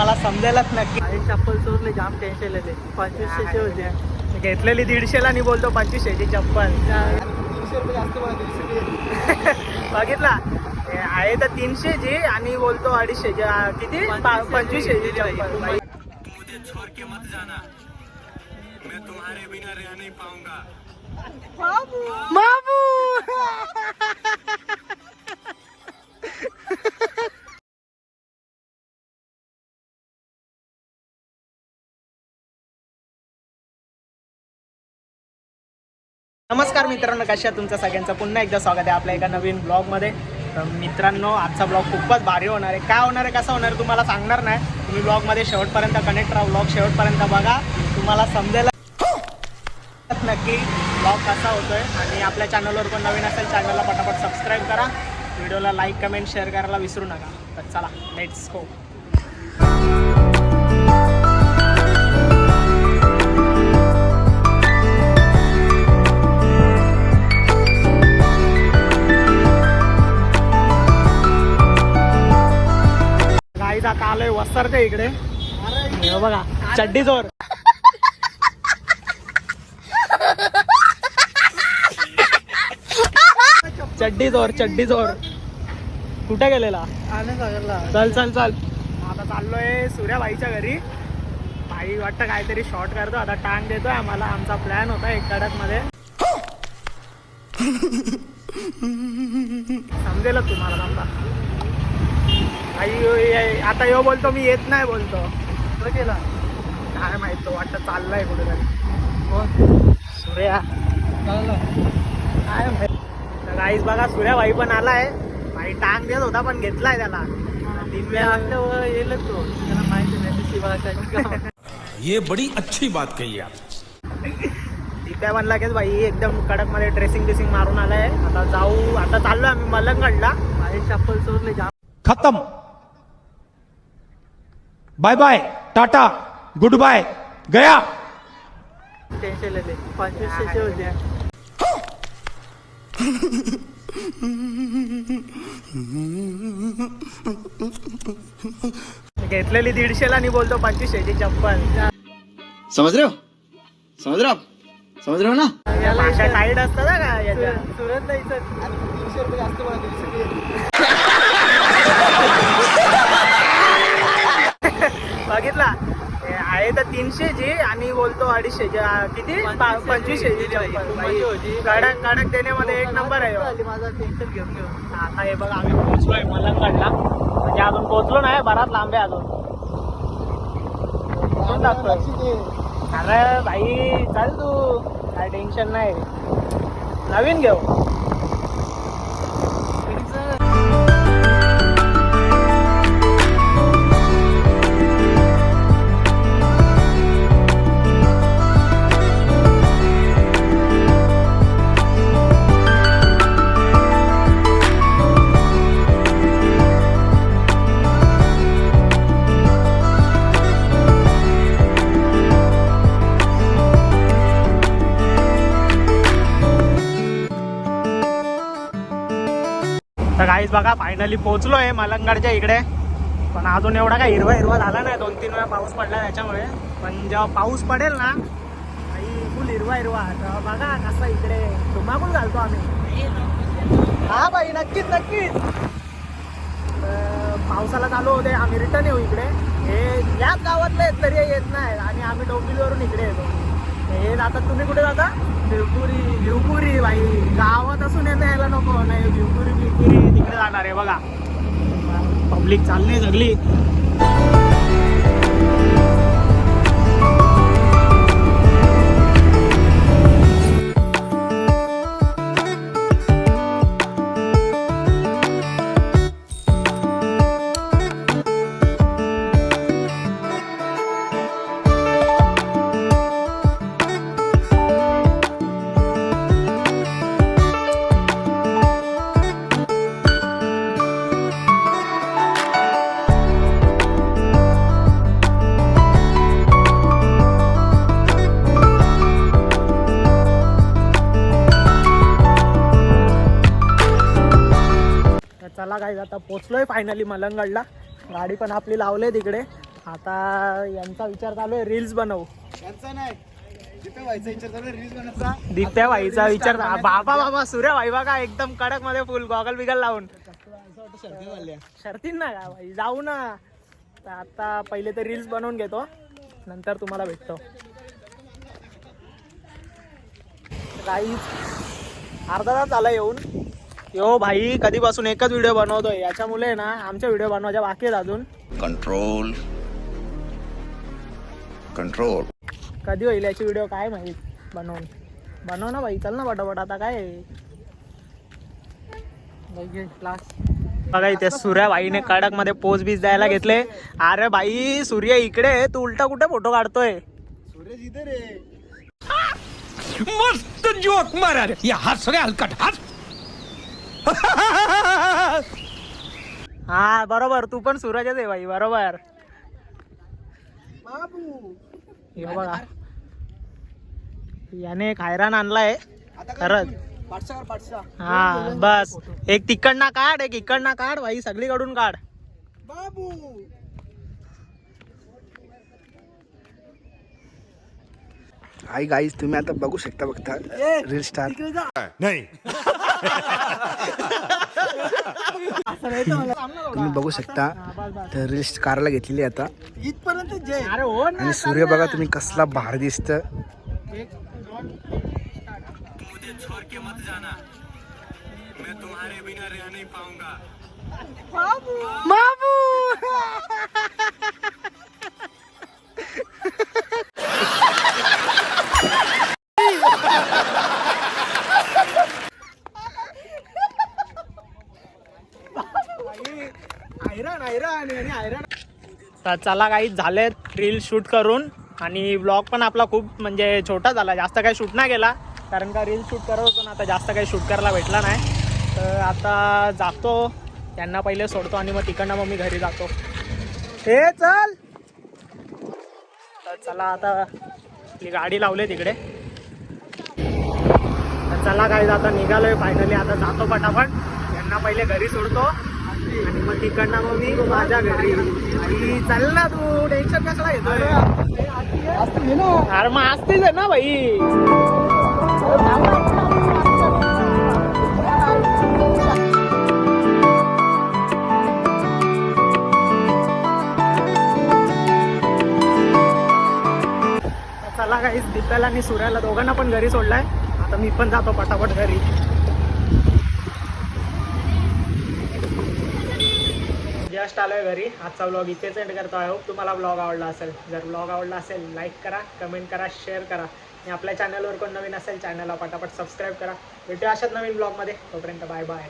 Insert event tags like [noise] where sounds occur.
तुम्हाला समजेलच नक्की. आणि चप्पल चोरले जाम टेन्शन येते पंचवीसशेचे होते. घेतलेली दीडशेला आणि बोलतो पंचवीसशेची चप्पल. तीनशे मला [laughs] बघितला आहे तर तीनशेची आणि बोलतो अडीचशेची. आ, किती? पा- पंचवीसशेची चप्पल. बाबू! [laughs] नमस्कार मित्रांनो कशा तुमचं सगळ्यांचं? पुन्हा एकदा स्वागत आहे आपल्या एका नवीन ब्लॉगमध्ये. तर मित्रांनो आजचा ब्लॉग खूपच भारी होणार आहे. काय होणार आहे कसं होणार आहे तुम्हाला सांगणार नाही. तुम्ही ब्लॉगमध्ये शेवटपर्यंत कनेक्ट राहा. ब्लॉग शेवटपर्यंत बघा. तुम्हाला समजेल नक्की ब्लॉग कसा होतोय. आणि आपल्या चॅनलवर पण नवीन असेल चॅनलला पटापट सबस्क्राईब करा. व्हिडिओला लाईक कमेंट शेअर करायला विसरू नका. तर चला लेट्स गो वसरते इकडे? बघा चड्डी जोर. चड्डी जोर चड्डी जोर. कुठे गेलेला? चल चल चल. आता चाललोय सूर्याबाईच्या घरी. बाई वाटतं काहीतरी शॉर्ट करतो. आता टांग देतोय आम्हाला. आमचा प्लॅन होता एक कडकमध्ये [laughs] समजेलच तुम्हाला आई आता यो बोलतो मी येत नाही बोलतो. कुठं गेला. काय माहीत तो वाटतं चाललाय कुठेतरी. कोण? सूर्या. चालला. काय माहीत. गाईस बघा सूर्याबाई पण आलाय. बाई टांग देत होता पण घेतलाय त्याला. येईलच तो. त्याला माहिती नाही [laughs] ये बड़ी अच्छी बात कही आप। दिप्या पण लगेच बाई एकदम कडकमध्ये ड्रेसिंग बिसिंग मारून आलाय. आता जाऊ आता चाललोय आम्ही मलंगडला. माझे चप्पल जाम खत्म. Bye bye tata good bye गया. घेतलेली दीडशेला आणि बोलतो पंचवीसशेची चप्पल. समझ रहे हो? समझ रहे हो आप? समझ रहे हो ना? याला टाईट असतं ना का याच्या? सुरत- इथं तीनशे रुपये जास्त मला दीडशे [laughs] बघितला. आहे तर तीनशेची आणि बोलतो अडीचशेची आ, किती? पा- पंचवीसशेची चप्पल बाई. होती. कडक कडक देण्यामध्ये एक नंबर आहे हो. आता हे बघा आम्ही पोहोचलोय मलंगडला म्हणजे अजून पोहोचलो नाही बराच लांब आहे अजून. पोहोचून. अरे भाई चल तू. काय टेन्शन नाही. नवीन घेऊ. गाईज काहीच बघा फायनली पोहोचलो आहे मलंगडच्या इकडे. पण अजून एवढा काय हिरवा हिरवा झाला नाही. दोन तीन वेळा पाऊस पडला त्याच्यामुळे. पण जेव्हा पाऊस पडेल ना काही फुल हिरवा हिरवा. तर बघा कसं इकडे धुमाकूल घालतो आम्ही. हा बाई नक्कीच नक्कीच. पावसाला चालू होते. आम्ही रिटर्न येऊ इकडे. हे याच गावातले आहेत तरी येत नाही आणि आम्ही डोंबिवलीवरून इकडे येतो. हे आता तुम्ही कुठे जाता? भिवपुरी भिवपुरी बाई. गावात असून येणं यायला नको. नाही भिवपुरी भिवपुरी तिकडे जाणार आहे बघा. पब्लिक चालली सगळी. चला काय आता पोचलोय फायनली मलंगडला. गाडी पण आपली लावले तिकडे. आता यांचा विचार चालू आहे रील्स बनवू. जिथे व्हायचा विचार बाबा बाबा सूर्य भाई बघा एकदम कडकमध्ये फुल गॉगल बिगल लावून. शर्तीन ना भाई? जाऊ ना. आता पहिले तर रील्स बनवून घेतो. नंतर तुम्हाला भेटतो. काही अर्धा तास झाला येऊन. यो भाई कधीपासून एकच व्हिडिओ बनवतोय. याच्यामुळे ना आमच्या व्हिडिओ बनवायच्या बाकी आहेत अजून. कंट्रोल कंट्रोल कधी होईल याची व्हिडिओ काय माहीत? बनवून. बनव ना भाई चल ना पटापट. आता काय आहे? बघा इथे सूर्या भाईने कडकमध्ये पोच बीज द्यायला घेतले. अरे भाई सूर्य इकडे आहे, तू उलटा कुठे फोटो काढतोय? मस्त जोक मारा रे. या हस रे हलकट. हस [laughs] हा बरोबर. तू पण सूरजच आहे भाई बरोबर. बाबू. हे बघा. याने एक हैराण आणलाय. खरंच. हा बस. एक तिकडना काढ एक इकडना काढ भाई सगळीकडून काढ. बाबू. हाय गाईज तुम्ही आता बघू शकता बघता रील स्टार तुम्ही बघू शकता तर रील कारला घेतलेली आता. इथपर्यंत जय अरे हो आणि सूर्य बघा तुम्ही कसला भार दिसत. हैराण तर चला काही झालेत रील शूट करून. आणि ब्लॉग पण आपला खूप म्हणजे छोटा झाला. जास्त काही शूट नाही केला. कारण का रील शूट करत होतो ना आता जास्त काही शूट करायला भेटला नाही. तर आता जातो. त्यांना पहिले सोडतो आणि मग तिकडनं मग मी घरी जातो. हे चल. तर चला आता आपली गाडी लावली तिकडे. तर चला काय आता निघालोय फायनली आता जातो पटापट. यांना पहिले घरी सोडतो. आणि मग तिकडनं मग मी माझ्या घरी. आई चल ना तू टेन्शन कशाला घेतोय? अरे मग असतेच आहे ना भाई चला काही दीपाला आणि सूर्याला दोघांना पण घरी सोडलाय. आता मी पण जातो पटापट घरी. जस्ट आलोय घरी. आजचा ब्लॉग इथेच एंड करतो. आहे होप तुम्हाला ब्लॉग आवडला असेल. जर ब्लॉग आवडला असेल लाईक करा कमेंट करा शेअर करा. आणि आपल्या चॅनलवर कोण नवीन असेल चॅनलला पटापट सबस्क्राईब करा. भेटूया अशाच नवीन ब्लॉगमध्ये तोपर्यंत बाय बाय